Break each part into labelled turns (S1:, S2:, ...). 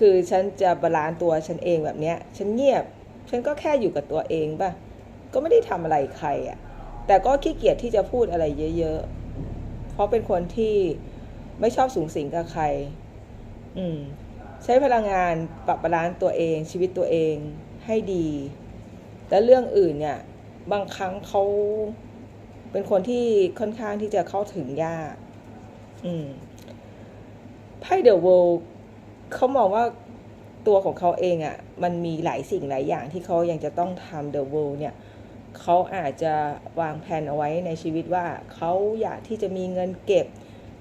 S1: คือฉันจะบาลานตัวฉันเองแบบเนี้ย ฉันเงียบ ฉันก็แค่อยู่กับตัวเองป่ะ ก็ไม่ได้ทำอะไรใครอะ่ะ แต่ก็ขี้เกียจที่จะพูดอะไรเยอะๆ เพราะเป็นคนที่ไม่ชอบสูงสิงกับใคร อืม ใช้พลังงานปรับบาลานตัวเอง ชีวิตตัวเองให้ดี แต่เรื่องอื่นเนี่ย บางครั้งเขาเป็นคนที่ค่อนข้างที่จะเข้าถึงยาก อืมไพ่เดอะเวิลด์ เขามองว่าตัวของเขาเองอะ่ะมันมีหลายสิ่งหลายอย่างที่เขายังจะต้องทำเดอะเวิลด์เนี่ยเขาอาจจะวางแผนเอาไว้ในชีวิตว่าเขาอยากที่จะมีเงินเก็บ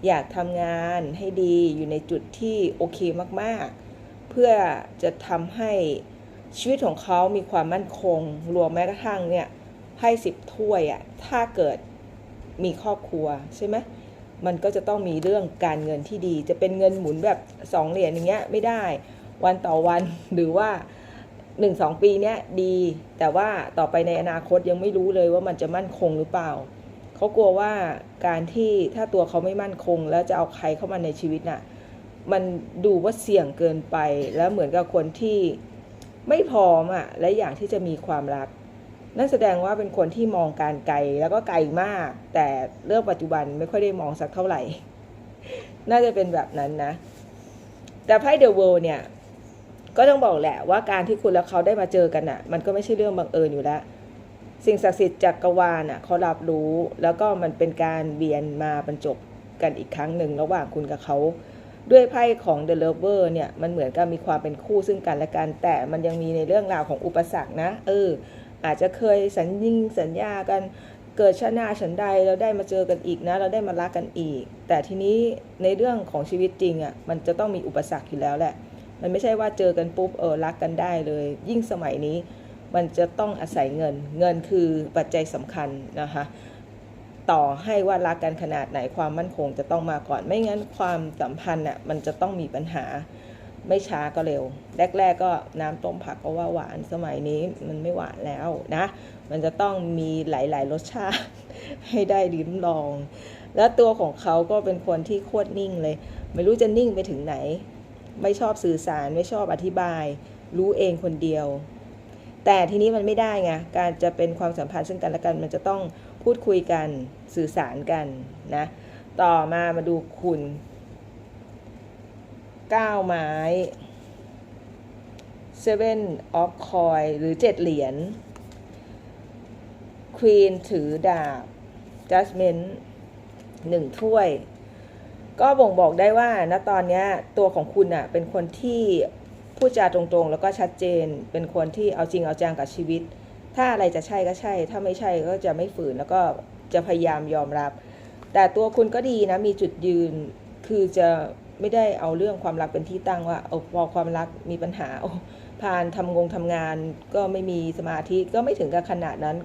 S1: อยากทำงานให้ดีอยู่ในจุดที่โอเคมากๆ เพื่อจะทำให้ชีวิตของเขามีความมั่นคง รวมแม้กระทั่งเนี่ยไพ่สิบถ้วยอะ่ะถ้าเกิดมีครอบครัวใช่ไหม มันก็จะต้องมีเรื่องการเงินที่ดี จะเป็นเงินหมุนแบบสองเหรียญอย่างเงี้ยไม่ได้ วันต่อวันหรือว่าหนึ่งสองปีเนี้ยดี แต่ว่าต่อไปในอนาคตยังไม่รู้เลยว่ามันจะมั่นคงหรือเปล่าเขากลัวว่าการที่ถ้าตัวเขาไม่มั่นคง แล้วจะเอาใครเข้ามาในชีวิตน่ะมันดูว่าเสี่ยงเกินไปแล้วเหมือนกับคนที่ไม่พร้อมอะและอยากที่จะมีความรัก นั่นแสดงว่าเป็นคนที่มองการไกลแล้วก็ไกลมาก แต่เรื่องปัจจุบันไม่ค่อยได้มองสักเท่าไหร่ น่าจะเป็นแบบนั้นนะ แต่ไพ่เดอะเวิลด์เนี่ย ก็ต้องบอกแหละว่าการที่คุณและเขาได้มาเจอกันอะ มันก็ไม่ใช่เรื่องบังเอิญอยู่แล้ว สิ่งศักดิ์สิทธิ์จักรวาลอะเขารับรู้ แล้วก็มันเป็นการเวียนมาบรรจบกันอีกครั้งหนึ่งระหว่างคุณกับเขาด้วยไพ่ของ The Lover เนี่ย มันเหมือนกับมีความเป็นคู่ซึ่งกันและกัน แต่มันยังมีในเรื่องราวของอุปสรรคนะ เออ อาจจะเคยสัญญิงสัญญากันเกิดชาติหนาฉันใดเราได้มาเจอกันอีกนะ เราได้มารักกันอีก แต่ทีนี้ในเรื่องของชีวิตจริงอะ่ะมันจะต้องมีอุปสรรคอยู่แล้วแหละ มันไม่ใช่ว่าเจอกันปุ๊บเออรักกันได้เลย ยิ่งสมัยนี้มันจะต้องอาศัยเงิน เงินคือปัจจัยสำคัญนะคะต่อให้ว่ารักกันขนาดไหนความมั่นคงจะต้องมาก่อนไม่งั้นความสัมพันธ์อะมันจะต้องมีปัญหา ไม่ช้าก็เร็ว แรก ๆ ก็น้ำต้มผักก็ว่าหวานสมัยนี้มันไม่หวานแล้วนะ มันจะต้องมีหลาย ๆ รสชาติให้ได้ลิ้มลอง แล้วตัวของเขาก็เป็นคนที่โคตรนิ่งเลย ไม่รู้จะนิ่งไปถึงไหน ไม่ชอบสื่อสารไม่ชอบอธิบาย รู้เองคนเดียว แต่ทีนี้มันไม่ได้ไงการจะเป็นความสัมพันธ์ซึ่งกันและกัน มันจะต้องพูดคุยกันสื่อสารกันนะ ต่อมามาดูคุณ ก้าไม้ Seven of Coin หรือเจ็ดเหรียญ Queen ถือดาบ Judgment หนึ่งถ้วย ก็บ่งบอกได้ว่าณตอนนี้ตัวของคุณอะเป็นคนที่พูดจาตรงๆ แล้วก็ชัดเจน เป็นคนที่เอาจริงเอาจังกับชีวิต ถ้าอะไรจะใช่ก็ใช่ ถ้าไม่ใช่ก็จะไม่ฝืนแล้วก็จะพยายามยอมรับ แต่ตัวคุณก็ดีนะ มีจุดยืน คือจะ ไม่ได้เอาเรื่องความรักเป็นที่ตั้งว่าโอ้พอความรักมีปัญหาโอ้ผ่านทำงงทำงานก็ไม่มีสมาธิก็ไม่ถึงกับขนาดนั้น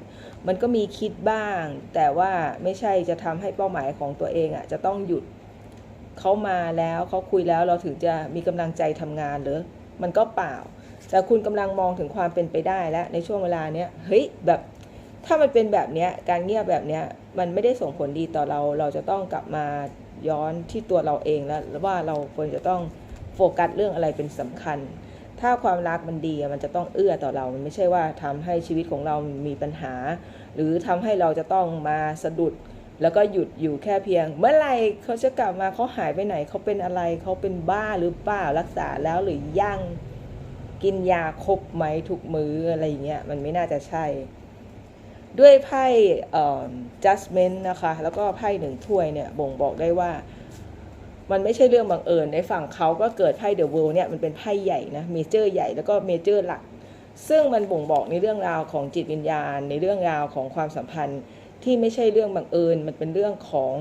S1: มันก็มีคิดบ้าง แต่ว่าไม่ใช่จะทำให้เป้าหมายของตัวเองอะ่ะจะต้องหยุดเขามาแล้วเขาคุยแล้วเราถึงจะมีกำลังใจทำงานหรือมันก็เปล่า แต่คุณกำลังมองถึงความเป็นไปได้แล้วในช่วงเวลาเนี้ยเฮ้ยแบบถ้ามันเป็นแบบเนี้ยการเงียบแบบเนี้ยมันไม่ได้ส่งผลดีต่อเรา เราจะต้องกลับมา ย้อนที่ตัวเราเองแล้วว่าเราควรจะต้องโฟกัสเรื่องอะไรเป็นสำคัญ ถ้าความรักมันดีมันจะต้องเอื้อต่อเรา มันไม่ใช่ว่าทำให้ชีวิตของเรามีปัญหา หรือทำให้เราจะต้องมาสะดุด แล้วก็หยุดอยู่แค่เพียง เมื่อไหร่เขาจะกลับมาเขาหายไปไหนเขาเป็นอะไรเขาเป็นบ้าหรือเปล่ารักษาแล้วหรือยังกินยาครบไหมทุกมื้ออะไรอย่างเงี้ยมันไม่น่าจะใช่ ด้วยไพ่ judgment นะคะ แล้วก็ไพ่หนึ่งถ้วยเนี่ยบ่งบอกได้ว่า มันไม่ใช่เรื่องบังเอิญในฝั่งเขาก็เกิดไพ่เดอะเวิลด์เนี่ยมันเป็นไพ่ใหญ่นะเมเจอร์ใหญ่แล้วก็เมเจอร์หลัก ซึ่งมันบ่งบอกในเรื่องราวของจิตวิญญาณ ในเรื่องราวของความสัมพันธ์ที่ไม่ใช่เรื่องบังเอิญ มันเป็นเรื่องของ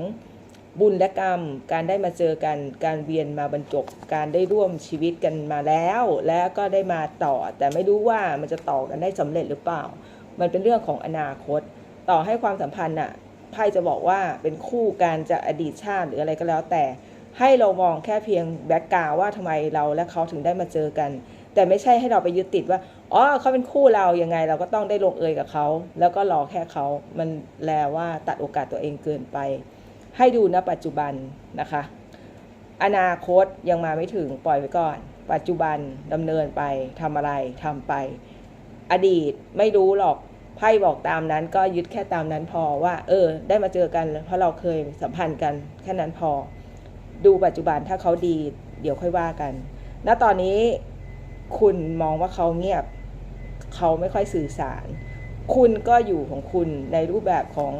S1: บุญและกรรม การได้มาเจอกัน การเวียนมาบรรจบ การได้ร่วมชีวิตกันมาแล้ว แล้วก็ได้มาต่อ แต่ไม่รู้ว่ามันจะต่อกันได้สำเร็จหรือเปล่า มันเป็นเรื่องของอนาคต ต่อให้ความสัมพันธ์น่ะไพ่จะบอกว่าเป็นคู่การจะอดีตชาติหรืออะไรก็แล้วแต่ให้เรามองแค่เพียงแบ็กกราวว่าทำไมเราและเขาถึงได้มาเจอกัน แต่ไม่ใช่ให้เราไปยึดติดว่าอ๋อเขาเป็นคู่เรายังไง เราก็ต้องได้ลงเอยกับเขา แล้วก็รอแค่เขามันแลว่าตัดโอกาสตัวเองเกินไป ให้ดูณปัจจุบันนะคะ อนาคตยังมาไม่ถึงปล่อยไว้ก่อน ปัจจุบันดำเนินไปทำอะไรทำไป อดีตไม่รู้หรอกไพ่บอกตามนั้นก็ยึดแค่ตามนั้นพอว่า เออ ได้มาเจอกัน เพราะเราเคยสัมพันธ์กันแค่นั้นพอ ดูปัจจุบันถ้าเขาดี เดี๋ยวค่อยว่ากัน ณตอนนี้คุณมองว่าเขาเงียบ เขาไม่ค่อยสื่อสาร คุณก็อยู่ของคุณในรูปแบบของ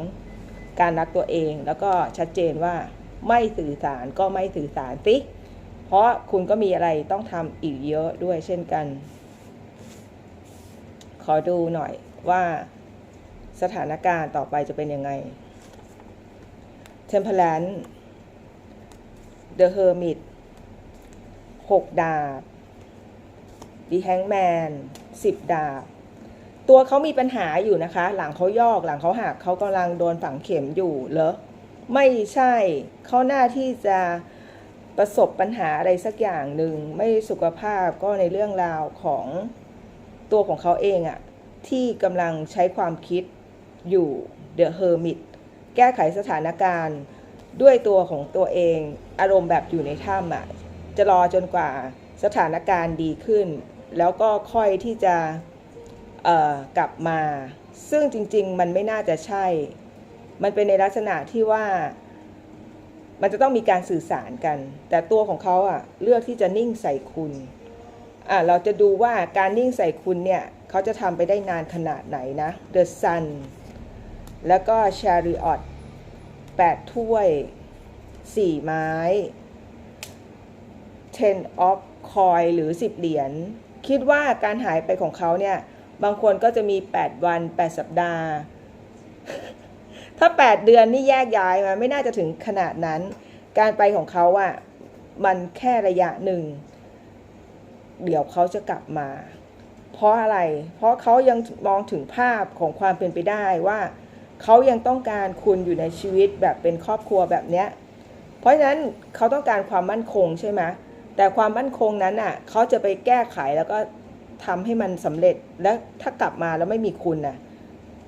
S1: การรักตัวเอง แล้วก็ชัดเจนว่าไม่สื่อสารก็ไม่สื่อสารสิเพราะคุณก็มีอะไรต้องทำอีกเยอะด้วยเช่นกัน ขอดูหน่อยว่าสถานการณ์ต่อไปจะเป็นยังไง Temperance The Hermit 6 ดาบ The Hangman 10 ดาบ ตัวเขามีปัญหาอยู่นะคะ หลังเขายอกหลังเขาหักเขากำลังโดนฝังเข็มอยู่เหรอไม่ใช่เขาหน้าที่จะประสบปัญหาอะไรสักอย่างหนึ่ง ไม่สุขภาพก็ในเรื่องราวของ ตัวของเขาเองอะที่กำลังใช้ความคิดอยู่ The Hermit แก้ไขสถานการณ์ด้วยตัวของตัวเองอารมณ์แบบอยู่ในถ้ำอะจะรอจนกว่าสถานการณ์ดีขึ้น แล้วก็ค่อยที่จะกลับมา ซึ่งจริง ๆ มันไม่น่าจะใช่ มันเป็นในลักษณะที่ว่า มันจะต้องมีการสื่อสารกัน แต่ตัวของเขาอะเลือกที่จะนิ่งใส่คุณ เราจะดูว่าการนิ่งใส่คุณเนี่ยเขาจะทำไปได้นานขนาดไหนนะ The Sun แล้วก็ Chariot 8 ถ้วย 4 ไม้ Ten of Coin หรือ 10 เหรียญ คิดว่าการหายไปของเขาเนี่ย บางคนก็จะมี 8 วัน 8 สัปดาห์ ถ้า 8 เดือนนี่แยกย้ายมา ไม่น่าจะถึงขนาดนั้น การไปของเขาอะมันแค่ระยะหนึ่ง เดี๋ยวเขาจะกลับมา เพราะอะไร เพราะเขายังมองถึงภาพของความเป็นไปได้ว่าเขายังต้องการคุณอยู่ในชีวิตแบบเป็นครอบครัวแบบเนี้ย เพราะฉะนั้นเขาต้องการความมั่นคงใช่ไหมแต่ความมั่นคงนั้นอะเขาจะไปแก้ไขแล้วก็ทำให้มันสำเร็จแล้วถ้ากลับมาแล้วไม่มีคุณน่ะ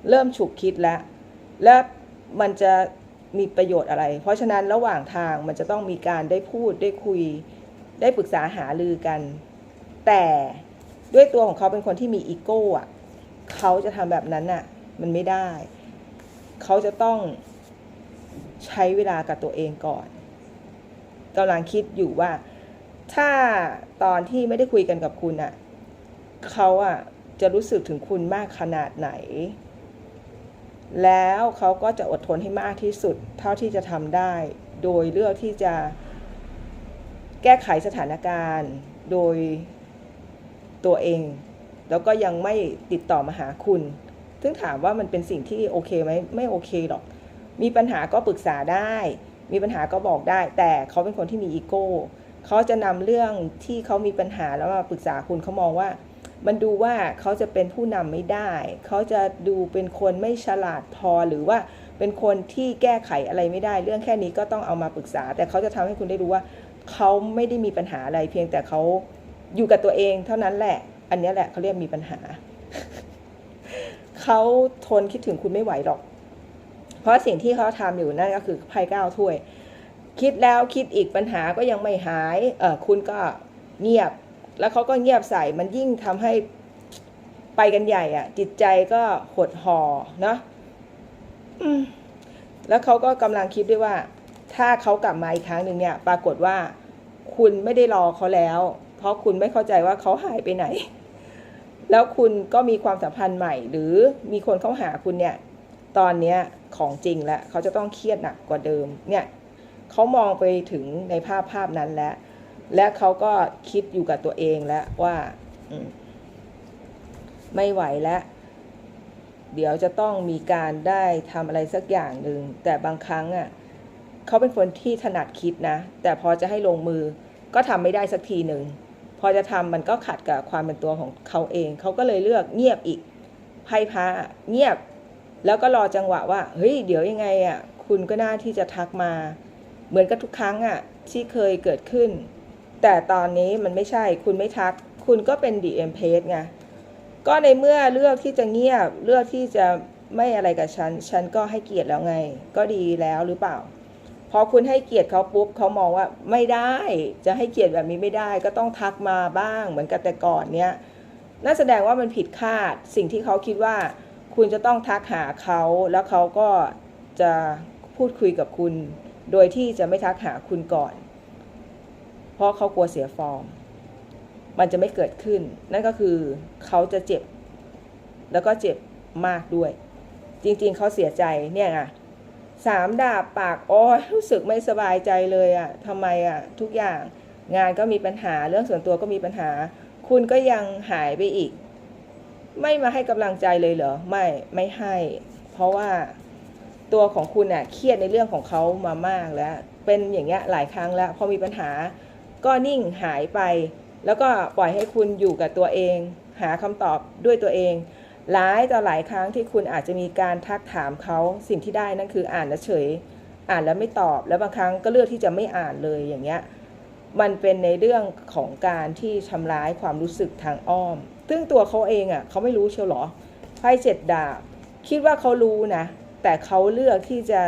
S1: เริ่มฉุกคิดแล้ว แล้วมันจะมีประโยชน์อะไร เพราะฉะนั้นระหว่างทางมันจะต้องมีการได้พูดได้คุย ได้ปรึกษาหารือกัน แต่ด้วยตัวของเขาเป็นคนที่มีอีโก้อะเขาจะทำแบบนั้นน่ะมันไม่ได้ เขาจะต้องใช้เวลากับตัวเองก่อนกำลังคิดอยู่ว่า ถ้าตอนที่ไม่ได้คุยกันกับคุณอะเขาอะจะรู้สึกถึงคุณมากขนาดไหน แล้วเขาก็จะอดทนให้มากที่สุด เท่าที่จะทำได้ โดยเลือกที่จะแก้ไขสถานการณ์ โดย ตัวเอง แล้วก็ยังไม่ติดต่อมาหาคุณ ซึ่งถามว่ามันเป็นสิ่งที่โอเคไหมไม่โอเคหรอก มีปัญหาก็ปรึกษาได้ มีปัญหาก็บอกได้ แต่เขาเป็นคนที่มีอีโก้เขาจะนำเรื่องที่เขามีปัญหาแล้วมาปรึกษาคุณเขามองว่า มันดูว่าเขาจะเป็นผู้นำไม่ได้ เขาจะดูเป็นคนไม่ฉลาดพอหรือว่าเป็นคนที่แก้ไขอะไรไม่ได้ เรื่องแค่นี้ก็ต้องเอามาปรึกษา แต่เขาจะทำให้คุณได้รู้ว่าเขาไม่ได้มีปัญหาอะไรเพียงแต่เขา อยู่กับตัวเองเท่านั้นแหละ อันนี้แหละเขาเรียกมีปัญหา เขาทนคิดถึงคุณไม่ไหวหรอก เพราะสิ่งที่เขาทำอยู่นั่นก็คือไพ่ก้าถ้วย คิดแล้วคิดอีกปัญหาก็ยังไม่หาย เออคุณก็เงียบ แล้วเขาก็เงียบใส่ มันยิ่งทำให้ไปกันใหญ่อะจิตใจก็หดห่อเนาะแล้วเขาก็กำลังคิดด้วยว่า ถ้าเขากลับมาอีกครั้งหนึ่งเนี่ย ปรากฏว่า คุณไม่ได้รอเขาแล้ว เพราะคุณไม่เข้าใจว่าเขาหายไปไหน แล้วคุณก็มีความสัมพันธ์ใหม่ หรือมีคนเข้าหาคุณเนี่ย ตอนเนี้ยของจริงแล้วเขาจะต้องเครียดหนักกว่าเดิมเนี่ยเขามองไปถึงในภาพภาพนั้นแล้ว และเขาก็คิดอยู่กับตัวเองแล้วว่าอไม่ไหวแล้วเดี๋ยวจะต้องมีการได้ทำอะไรสักอย่างหนึ่งแต่บางครั้งอะเขาเป็นคนที่ถนัดคิดนะ แต่พอจะให้ลงมือก็ทำไม่ได้สักทีหนึ่ง พอจะทำมันก็ขัดกับความเป็นตัวของเขาเอง เขาก็เลยเลือกเงียบอีกไพ่พระเงียบ แล้วก็รอจังหวะว่า เฮ้ย เดี๋ยวยังไงอะ คุณก็น่าที่จะทักมา เหมือนกับทุกครั้งอะ ที่เคยเกิดขึ้น แต่ตอนนี้มันไม่ใช่ คุณไม่ทัก คุณก็เป็น DM p a g e ไง ก็ในเมื่อเลือกที่จะเงียบ เลือกที่จะไม่อะไรกับฉัน ฉันก็ให้เกียรติแล้วไง ก็ดีแล้วหรือเปล่า พอคุณให้เกียรติเขาปุ๊บเขามองว่าไม่ได้จะให้เกียรติแบบนี้ไม่ได้ ก็ต้องทักมาบ้างเหมือนกับแต่ก่อนเนี้ยนั่นแสดงว่ามันผิดคาดสิ่งที่เขาคิดว่า คุณจะต้องทักหาเขาแล้วเขาก็จะพูดคุยกับคุณ โดยที่จะไม่ทักหาคุณก่อน เพราะเขากลัวเสียฟอร์ม มันจะไม่เกิดขึ้น นั่นก็คือเขาจะเจ็บ แล้วก็เจ็บมากด้วย จริงๆเขาเสียใจเนี่ยไง สามดาบปากอ้ยรู้สึกไม่สบายใจเลยอะทำไมอะทุกอย่างงานก็มีปัญหาเรื่องส่วนตัวก็มีปัญหา คุณก็ยังหายไปอีก ไม่มาให้กำลังใจเลยเหรอไม่ไม่ให้ เพราะว่าตัวของคุณอะเครียดในเรื่องของเขามามากแล้ว เป็นอย่างเงี้ยหลายครั้งแล้ว พอมีปัญหา ก็นิ่งหายไป แล้วก็ปล่อยให้คุณอยู่กับตัวเอง หาคำตอบด้วยตัวเอง หลายต่อหลายครั้งที่คุณอาจจะมีการทักถามเขาสิ่งที่ได้นั่นคืออ่านแล้วเฉย อ่านแล้วไม่ตอบ แล้วบางครั้งก็เลือกที่จะไม่อ่านเลยอย่างเงี้ยมันเป็นในเรื่องของการที่ทำร้ายความรู้สึกทางอ้อม ซึ่งตัวเขาเองอะเขาไม่รู้เชียวหรอไพ่เจ็ดดาบ คิดว่าเขารู้นะ แต่เขาเลือกที่จะ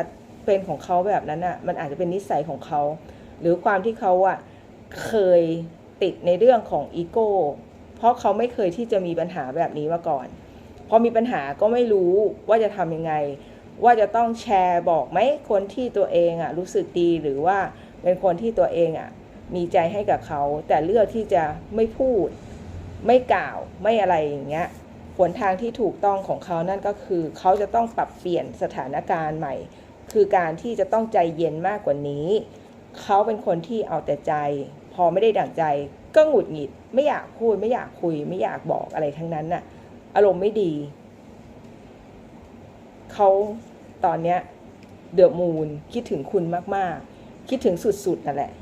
S1: เป็นของเขาแบบนั้นอะมันอาจจะเป็นนิสัยของเขา หรือความที่เขาอะเคยติดในเรื่องของอีโก้เพราะเขาไม่เคยที่จะมีปัญหาแบบนี้มาก่อน พอมีปัญหาก็ไม่รู้ว่าจะทำยังไง ว่าจะต้องแชร์บอกไหมคนที่ตัวเองอะรู้สึกดีหรือว่าเป็นคนที่ตัวเองอะมีใจให้กับเขา แต่เลือกที่จะไม่พูด ไม่กล่าวไม่อะไรอย่างเงี้ยหนทางที่ถูกต้องของเขานั่นก็คือ เขาจะต้องปรับเปลี่ยนสถานการณ์ใหม่ คือการที่จะต้องใจเย็นมากกว่านี้ เขาเป็นคนที่เอาแต่ใจ พอไม่ได้ดั่งใจ ก็หงุดหงิด ไม่อยากพูด ไม่อยากคุย ไม่อยากบอกอะไรทั้งนั้นน่ะ อารมณ์ไม่ดี เขาตอนเนี้ยเดือะมูนคิดถึงคุณมาก ๆ คิดถึงสุด ๆ นั่นแหละ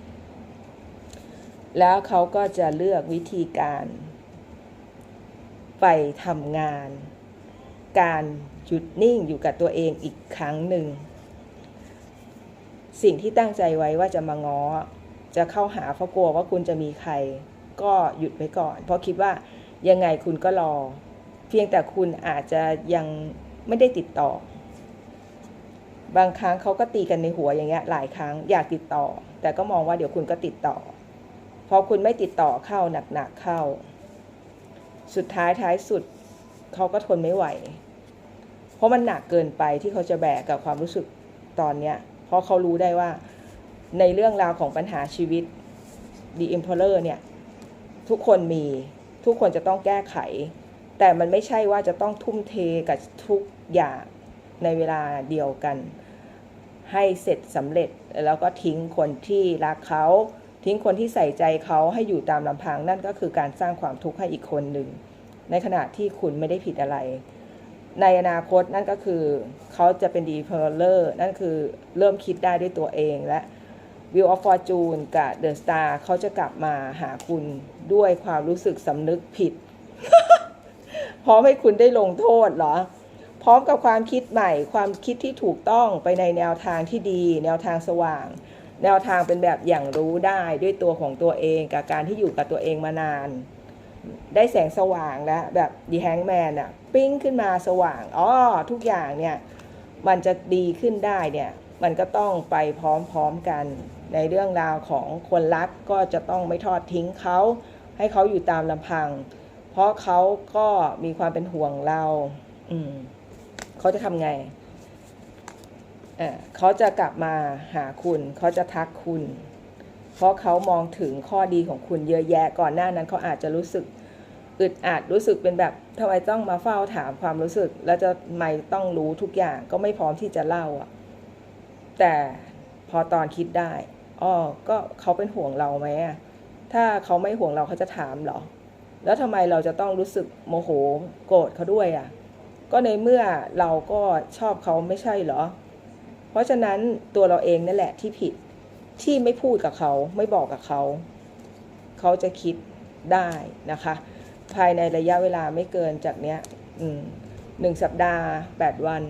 S1: แล้วเขาก็จะเลือกวิธีการ ไปทำงาน การหยุดนิ่งอยู่กับตัวเองอีกครั้งหนึ่ง สิ่งที่ตั้งใจไว้ว่าจะมาง้อ จะเข้าหาเพราะกลัวว่าคุณจะมีใคร ก็หยุดไว้ก่อน เพราะคิดว่ายังไงคุณก็รอ เพียงแต่คุณอาจจะยังไม่ได้ติดต่อ บางครั้งเขาก็ตีกันในหัวอย่างเงี้ยหลายครั้งอยากติดต่อ แต่ก็มองว่าเดี๋ยวคุณก็ติดต่อ พอคุณไม่ติดต่อเข้าหนักๆเข้า สุดท้ายท้ายสุดเขาก็ทนไม่ไหว เพราะมันหนักเกินไปที่เขาจะแบกกับความรู้สึกตอนเนี้ย เพราะเขารู้ได้ว่าในเรื่องราวของปัญหาชีวิต The Emperor เนี่ย ทุกคนมีทุกคนจะต้องแก้ไข แต่มันไม่ใช่ว่าจะต้องทุ่มเทกับทุกอย่างในเวลาเดียวกัน ให้เสร็จสำเร็จแล้วก็ทิ้งคนที่รักเขาทิ้งคนที่ใส่ใจเขาให้อยู่ตามลำพังนั่นก็คือการสร้างความทุกข์ให้อีกคนหนึ่ง ในขณะที่คุณไม่ได้ผิดอะไร ในอนาคตนั่นก็คือเขาจะเป็นดีเพลเลอร์นั่นคือเริ่มคิดได้ด้วยตัวเองและ Wheel of Fortune กับ The Star เขาจะกลับมาหาคุณด้วยความรู้สึกสำนึกผิด ร้อมให้คุณได้ลงโทษเหรอ พร้อมกับความคิดใหม่ ความคิดที่ถูกต้องไปในแนวทางที่ดี แนวทางสว่าง แนวทางเป็นแบบอย่างรู้ได้ด้วยตัวของตัวเองกับการที่อยู่กับตัวเองมานาน ได้แสงสว่างแล้วแบบดีแฮงแมนอะปิ้งขึ้นมาสว่างอ๋อทุกอย่างเนี่ยมันจะดีขึ้นได้เนี่ยมันก็ต้องไปพร้อมๆกัน ในเรื่องราวของคนรักก็จะต้องไม่ทอดทิ้งเขา ให้เขาอยู่ตามลำพัง ราะเขาก็มีความเป็นห่วงเรา อืมเขาจะทำไงเออเขาจะกลับมาหาคุณ เขาจะทักคุณ เพราะเขามองถึงข้อดีของคุณเยอะแยะ ก่อนหน้านั้นเขาอาจจะรู้สึกอึดอัดรู้สึกเป็นแบบทำไมต้องมาเฝ้าถามความรู้สึก แล้วจะไม่ต้องรู้ทุกอย่างก็ไม่พร้อมที่จะเล่าอะ แต่พอตอนคิดได้อ๋อก็เขาเป็นห่วงเราไหมอะถ้าเขาไม่ห่วงเราเขาจะถามเหรอ แล้วทำไมเราจะต้องรู้สึกโมโหโกรธเขาด้วยอะ ก็ในเมื่อเราก็ชอบเขาไม่ใช่เหรอ เพราะฉะนั้นตัวเราเองนั่นแหละที่ผิดที่ไม่พูดกับเขาไม่บอกกับเขา เขาจะคิดได้นะคะ ภายในระยะเวลาไม่เกินจากเนี้ยหนึ่งสัปดาห์แปดวัน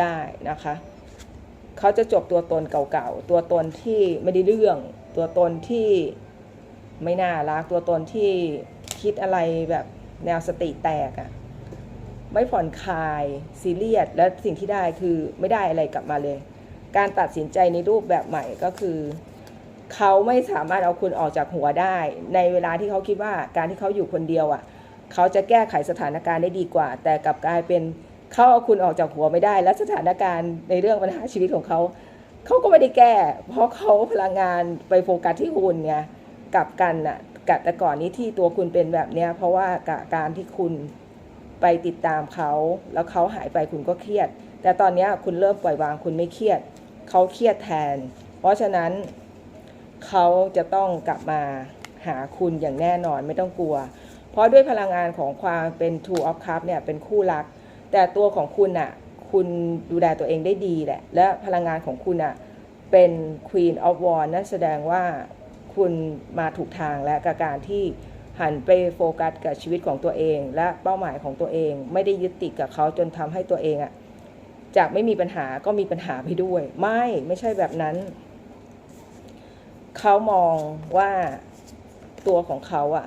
S1: ได้นะคะ เขาจะจบตัวตนเก่าๆ ตัวตนที่ไม่ได้เรื่อง ตัวตนที่ ไม่น่ารักตัวตนที่คิดอะไรแบบแนวสติแตกอะ่ะไม่ผ่อนคลายซีเรียสและสิ่งที่ได้คือไม่ได้อะไรกลับมาเลย การตัดสินใจในรูปแบบใหม่ก็คือ เขาไม่สามารถเอาคุณออกจากหัวได้ ในเวลาที่เขาคิดว่าการที่เขาอยู่คนเดียวอะ เขาจะแก้ไขสถานการณ์ได้ดีกว่า แต่กลับกลายเป็นเขาเอาคุณออกจากหัวไม่ได้ และสถานการณ์ในเรื่องปัญหาชีวิตของเขา เขาก็ไม่ได้แก้ เพราะเขาพลังงานไปโฟกัสที่คุณไง กลับกันน่ะกับแต่ก่อนนี้ที่ตัวคุณเป็นแบบเนี้ย เพราะว่าการที่คุณไปติดตามเขา แล้วเขาหายไปคุณก็เครียด แต่ตอนนี้คุณเริ่มปล่อยวางคุณไม่เครียด เขาเครียดแทน เพราะฉะนั้นเขาจะต้องกลับมาหาคุณอย่างแน่นอนไม่ต้องกลัว เพราะด้วยพลังงานของความเป็น Two of Cups เนี่ยเป็นคู่รัก แต่ตัวของคุณอะคุณดูแลตัวเองได้ดีแหละ และพลังงานของคุณอะเป็น Queen of Wands นั่นแสดงว่า คุณมาถูกทางและกับการที่หันไปโฟกัสกับชีวิตของตัวเอง และเป้าหมายของตัวเอง ไม่ได้ยึดติดกับเขาจนทำให้ตัวเองอะจากไม่มีปัญหาก็มีปัญหาไปด้วย ไม่ไม่ใช่แบบนั้น เขามองว่าตัวของเขาอะ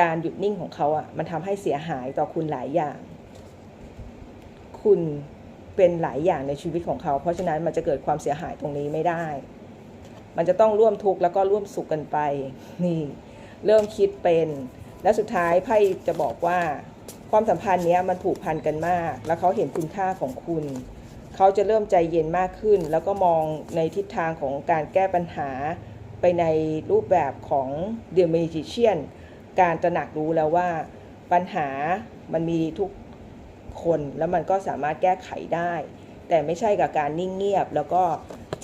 S1: การหยุดนิ่งของเขาอะมันทำให้เสียหายต่อคุณหลายอย่าง คุณเป็นหลายอย่างในชีวิตของเขา เพราะฉะนั้นมันจะเกิดความเสียหายตรงนี้ไม่ได้ มันจะต้องร่วมทุกข์แล้วก็ร่วมสุขกันไป นี่ เริ่มคิดเป็น และสุดท้ายไพ่จะบอกว่า ความสัมพันธ์นี้มันผูกพันกันมาก แล้วเขาเห็นคุณค่าของคุณ เขาจะเริ่มใจเย็นมากขึ้น แล้วก็มองในทิศทางของการแก้ปัญหาไปในรูปแบบของ The Magician การตระหนักรู้แล้วว่าปัญหามันมีทุกคนแล้วมันก็สามารถแก้ไขได้ แต่ไม่ใช่กับการนิ่งเงียบ แล้วก็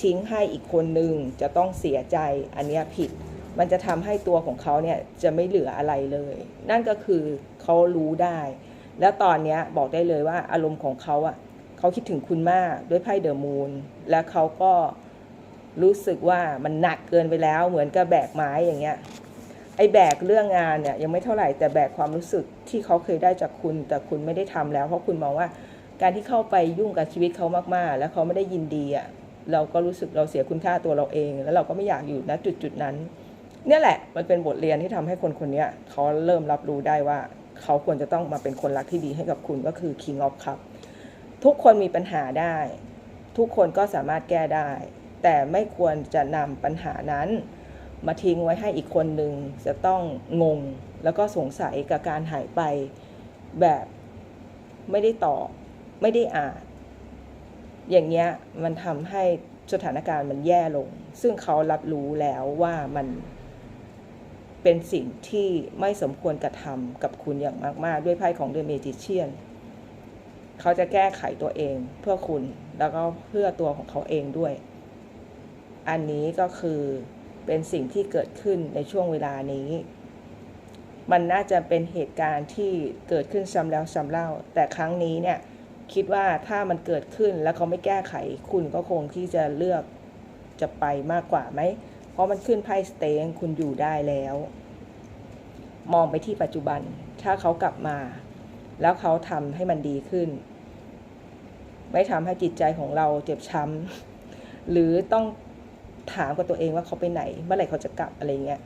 S1: ทิ้งให้อีกคนนึงจะต้องเสียใจอันนี้ผิด มันจะทำให้ตัวของเขาเนี่ยจะไม่เหลืออะไรเลย นั่นก็คือเขารู้ได้ แล้วตอนนี้บอกได้เลยว่าอารมณ์ของเขาอะเขาคิดถึงคุณมากด้วยไพ่เดอะมูนและเขาก็รู้สึกว่ามันหนักเกินไปแล้วเหมือนกับแบกไม้อย่างเงี้ยไอ้แบกเรื่องงานเนี่ยยังไม่เท่าไหร่แต่แบกความรู้สึกที่เขาเคยได้จากคุณ แต่คุณไม่ได้ทำแล้ว เพราะคุณมองว่า การที่เข้าไปยุ่งกับชีวิตเขามากๆ แล้วเขาไม่ได้ยินดีอะเราก็รู้สึกเราเสียคุณค่าตัวเราเอง แล้วเราก็ไม่อยากอยู่ณจุดจุดนั้น เนี่ยแหละมันเป็นบทเรียนที่ทำให้คนคนนี้เขาเริ่มรับรู้ได้ว่า เขาควรจะต้องมาเป็นคนรักที่ดีให้กับคุณก็คือ King of Cup ทุกคนมีปัญหาได้ ทุกคนก็สามารถแก้ได้ แต่ไม่ควรจะนำปัญหานั้น มาทิ้งไว้ให้อีกคนหนึ่งจะต้องงง แล้วก็สงสัยกับการหายไปแบบไม่ได้ตอบ ไม่ได้อ่าน อย่างเงี้ยมันทำให้สถานการณ์มันแย่ลง ซึ่งเขารับรู้แล้วว่ามันเป็นสิ่งที่ไม่สมควรกระทำกับคุณอย่างมาก ๆ ด้วยไพ่ของเดอะเมจิเชียนเขาจะแก้ไขตัวเองเพื่อคุณแล้วก็เพื่อตัวของเขาเองด้วย อันนี้ก็คือเป็นสิ่งที่เกิดขึ้นในช่วงเวลานี้ มันน่าจะเป็นเหตุการณ์ที่เกิดขึ้นซ้ำแล้วซ้ำเล่า แต่ครั้งนี้เนี่ย คิดว่าถ้ามันเกิดขึ้นแล้วเขาไม่แก้ไขคุณก็คงที่จะเลือกจะไปมากกว่าไหม เพราะมันขึ้นไพ่สเตงคุณอยู่ได้แล้ว มองไปที่ปัจจุบัน ถ้าเขากลับมา แล้วเขาทำให้มันดีขึ้น ไม่ทำให้จิตใจของเราเจ็บช้ำหรือต้องถามกับตัวเองว่าเขาไปไหน เมื่อไหร่เขาจะกลับอะไรเงี้ย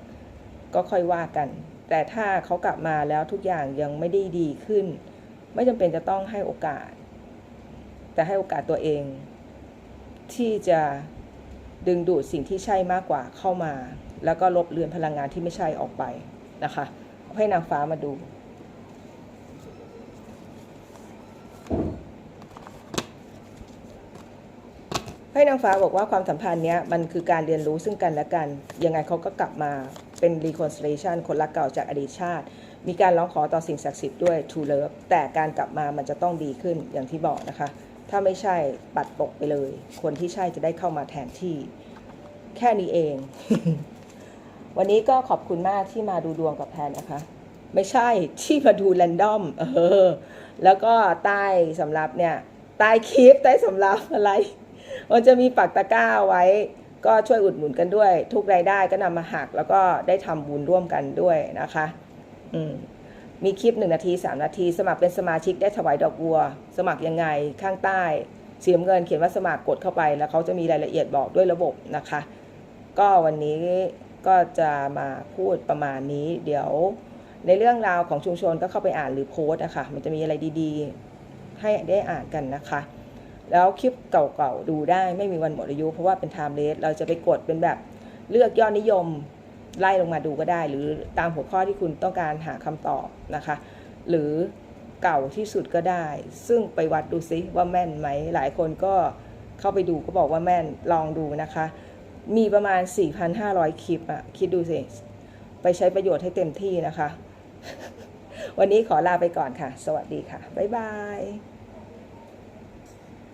S1: ก็ค่อยว่ากัน แต่ถ้าเขากลับมาแล้วทุกอย่างยังไม่ได้ดีขึ้น ไม่จำเป็นจะต้องให้โอกาส แต่ให้โอกาสตัวเอง ที่จะดึงดูดสิ่งที่ใช่มากกว่าเข้ามา แล้วก็ลบเลือนพลังงานที่ไม่ใช่ออกไปนะคะ ให้นางฟ้ามาดูให้นางฟ้าบอกว่าความสัมพันธ์เนี้ยมันคือการเรียนรู้ซึ่งกันและกัน ยังไงเขาก็กลับมาเป็น reconciliation คนรักเก่าจากอดีตชาติ มีการร้องขอต่อสิ่งศักดิ์สิทธิ์ด้วย true love แต่การกลับมามันจะต้องดีขึ้นอย่างที่บอกนะคะ ถ้าไม่ใช่ปัดตกไปเลย คนที่ใช่จะได้เข้ามาแทนที่ แค่นี้เอง วันนี้ก็ขอบคุณมากที่มาดูดวงกับแพนนะคะ ไม่ใช่ที่มาดูแรนดอมเออ แล้วก็ใต้สำรับเนี่ยใต้คลิปใต้สำรับอะไร มันจะมีปักตะกร้าไว้ ก็ช่วยอุดหนุนกันด้วย ทุกรายได้ก็นำมาหักแล้วก็ได้ทำบุญร่วมกันด้วยนะคะ อืม มีคลิป 1 นาที 3 นาที สมัครเป็นสมาชิกได้ถวายดอกบัว สมัครยังไงข้างใต้สีน้ำเงินเขียนว่าสมัครกดเข้าไปแล้วเขาจะมีรายละเอียดบอกด้วยระบบนะคะ ก็วันนี้ก็จะมาพูดประมาณนี้ เดี๋ยวในเรื่องราวของชุมชนก็เข้าไปอ่านหรือโพสต์นะคะมันจะมีอะไรดีๆ ให้ได้อ่านกันนะคะ แล้วคลิปเก่าๆดูได้ไม่มีวันหมดอายุ เพราะว่าเป็น timeless เราจะไปกดเป็นแบบเลือกยอดนิยม ไล่ลงมาดูก็ได้ หรือตามหัวข้อที่คุณต้องการหาคำตอบนะคะ หรือเก่าที่สุดก็ได้ ซึ่งไปวัดดูซิว่าแม่นไหม หลายคนก็เข้าไปดูก็บอกว่าแม่นลองดูนะคะ มีประมาณ 4,500 คลิปอะคิดดูสิ ไปใช้ประโยชน์ให้เต็มที่นะคะ วันนี้ขอลาไปก่อนค่ะ สวัสดีค่ะ บ๊ายบาย